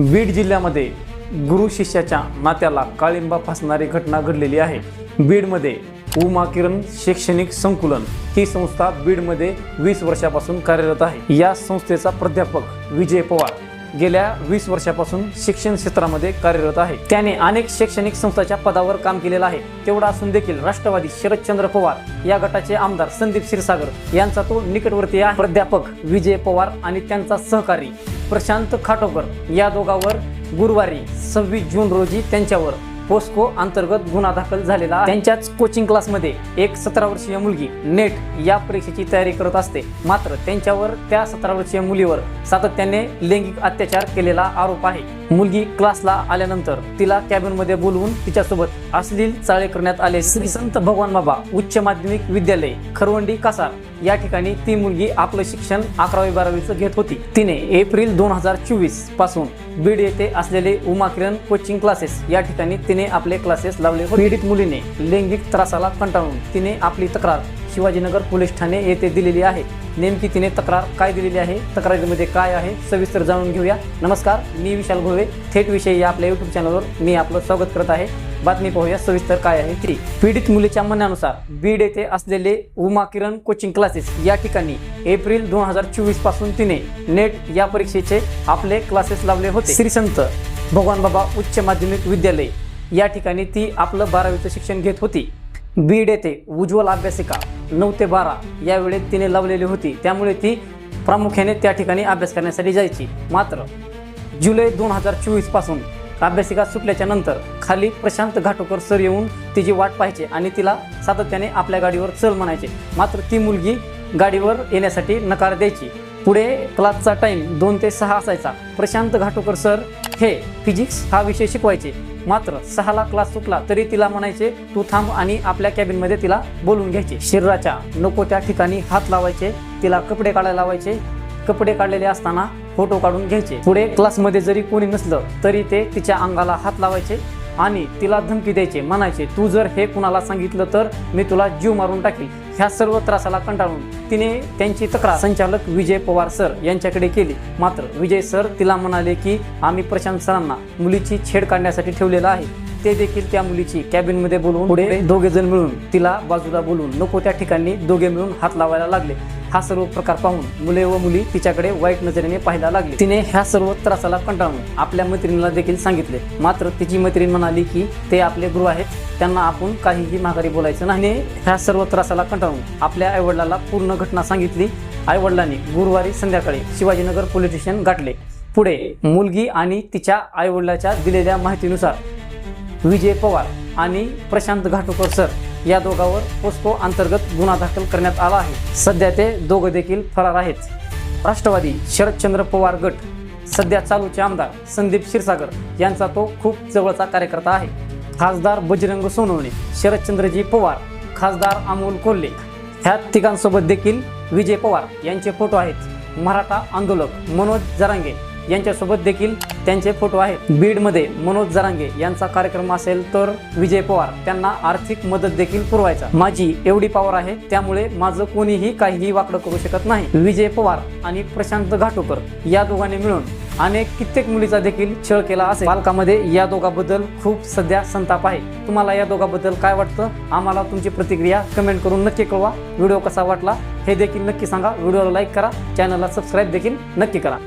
बीड जिल्ह्यामध्ये गुरु शिष्याच्या नात्याला काळिंबा फासणारी घटना घडलेली आहे. बीडमध्ये उमा किरण शैक्षणिक संकुलन ही संस्था बीडमध्ये वीस वर्षापासून कार्यरत आहे. या संस्थेचा प्राध्यापक विजय पवार गेल्या वीस वर्षापासून शिक्षण क्षेत्रामध्ये कार्यरत आहे. त्याने अनेक शैक्षणिक संस्थाच्या पदावर काम केलेलं आहे. तेवढा असून देखील राष्ट्रवादी शरदचंद्र पवार या गटाचे आमदार संदीप क्षीरसागर यांचा तो निकटवर्ती प्राध्यापक विजय पवार आणि त्यांचा सहकारी प्रशांत खाटोकर या दोघांवर गुरुवारी सव्वीस जून रोजी त्यांच्यावर पोस्को अंतर्गत गुन्हा दाखल झालेला त्यांच्याच कोचिंग क्लासमध्ये एक सतरा वर्षीय मुलगी नेट या परीक्षेची तयारी करत असते. मात्र त्यांच्यावर त्या सतरा वर्षीय मुलीवर सातत्याने लैंगिक अत्याचार केलेला आरोप आहे. मुलगी क्लासला आल्यानंतर तिला कॅबिनमध्ये बोलवून तिच्यासोबत अश्लील चाळे करण्यात आले. श्री संत भगवान बाबा उच्च माध्यमिक विद्यालय खरवंडी कासार या ठिकाणी ती मुलगी आपलं शिक्षण अकरावी बारावीचं घेत होती. तिने एप्रिल दोन हजार चोवीसपासून बीड येथे असलेले उमा किरण कोचिंग क्लासेस या ठिकाणी तिने आपले क्लासेस लावले होते. पीडित मुलीने लैंगिक त्रासाला कंटाळून तिने आपली तक्रार शिवाजीनगर पोलीस ठाणे येथे दिलेली आहे. नेमकी तिने तक्रार काय दिलेली आहे? तक्रारीमध्ये काय आहे? सविस्तर जाणून घेऊया. नमस्कार मी विशाल घोळे. थेट विषयी या आपल्या युट्यूब चॅनलवर मी आपलं स्वागत करत आहे. बातमी पाहूया सविस्तर काय आहे ती. पीडित मुलीच्या म्हणण्यानुसार बीड येथे असलेले उमा किरण कोचिंग क्लासेस या ठिकाणी एप्रिल दोन हजार चोवीसपासून तिने नेट या परीक्षेचे आपले क्लासेस लावले होते. श्री संत भगवान बाबा उच्च माध्यमिक विद्यालय या ठिकाणी ती आपलं बारावीचं शिक्षण घेत होती. बीड येथे उज्ज्वल अभ्यासिका नऊ ते बारा या वेळेत तिने लावलेली होती. त्यामुळे ती प्रामुख्याने त्या ठिकाणी अभ्यास करण्यासाठी जायची. मात्र जुलै दोन हजार चोवीसपासून अभ्यासिका सुटल्याच्या नंतर खाली प्रशांत घाटोकर सर येऊन तिची वाट पाहायचे आणि तिला सातत्याने आपल्या गाडीवर चल म्हणायचे. मात्र ती मुलगी गाडीवर येण्यासाठी नकार द्यायची. पुढे क्लासचा टाईम दोन ते सहा असायचा. प्रशांत घाटोकर सर हे फिजिक्स हा विषय शिकवायचे. मात्र सहाला क्लास सुटला तरी तिला म्हणायचे तू थांब आणि आपल्या कॅबिनमध्ये तिला बोलून घ्यायचे. शरीराच्या नको त्या ठिकाणी हात लावायचे तिला कपडे काढायला लावायचे. कपडे काढलेले असताना फोटो काढून घ्यायचे. पुढे क्लासमध्ये जरी कोणी नसलं तरी ते तिच्या अंगाला हात लावायचे. आणि तिला धमकी द्यायचे म्हणायचे तू जर हे कुणाला सांगितलं तर मी तुला जीव मारून टाकेल. ह्या सर्व त्रासाला कंटाळून तिने त्यांची तक्रार संचालक विजय पवार सर यांच्याकडे केली. मात्र विजय सर तिला म्हणाले की आम्ही प्रशांत सरांना मुलीची छेड काढण्यासाठी ठेवलेलं आहे. ते देखील त्या मुलीची कॅबिनमध्ये बोलवून पुढे दोघे जण मिळून तिला बाजूला बोलून नको त्या ठिकाणी दोघे मिळून हात लावायला लागले. हा सर्व प्रकार पाहून मुले व मुली तिच्याकडे वाईट नजरेने पाहायला लागली. तिने ह्या सर्व त्रासाला कंटाळून आपल्या मैत्रिणीला देखील सांगितले. मात्र तिची मैत्रीण म्हणाली की ते आपले गुरु आहेत. त्यांना आपण काहीही माघारी बोलायचं नाही. ह्या सर्व त्रासाला कंटाळून आपल्या आईवडिलाला पूर्ण घटना सांगितली. आईवडिलांनी गुरुवारी संध्याकाळी शिवाजीनगर पोलीस स्टेशन गाठले. पुढे मुलगी आणि तिच्या आईवडिलाच्या दिलेल्या माहितीनुसार विजय पवार आणि प्रशांत घाटोकर सर या दोघांवर पोस्को अंतर्गत गुन्हा दाखल करण्यात आला आहे. सध्या ते दोघं देखील फरार आहेत. राष्ट्रवादी शरदचंद्र पवार गट सध्या चालूचे आमदार संदीप क्षीरसागर यांचा तो खूप जवळचा कार्यकर्ता आहे. खासदार बजरंग सोनवणे शरदचंद्रजी पवार खासदार अमोल कोल्हे ह्या तिघांसोबत देखील विजय पवार यांचे फोटो आहेत. मराठा आंदोलक मनोज जरांगे यांच्यासोबत देखील त्यांचे फोटो आहेत बीडमध्ये मनोज जरांगे यांचा कार्यक्रम असेल तर विजय पवार त्यांना आर्थिक मदत देखील पुरवायचा. माझी एवढी पॉवर आहे त्यामुळे माझं कोणीही काहीही वाकडं करू शकत नाही. विजय पवार आणि प्रशांत घाटोकर या दोघांनी मिळून अनेक कित्येक मुलीचा देखील छळ केला असेल. पालकामध्ये या दोघांबद्दल खूप सध्या संताप आहे. तुम्हाला या दोघांबद्दल काय वाटतं? आम्हाला तुमची प्रतिक्रिया कमेंट करून नक्की कळवा. व्हिडिओ कसा वाटला हे देखील नक्की सांगा. व्हिडिओला लाईक करा. चॅनलला सबस्क्राईब देखील नक्की करा.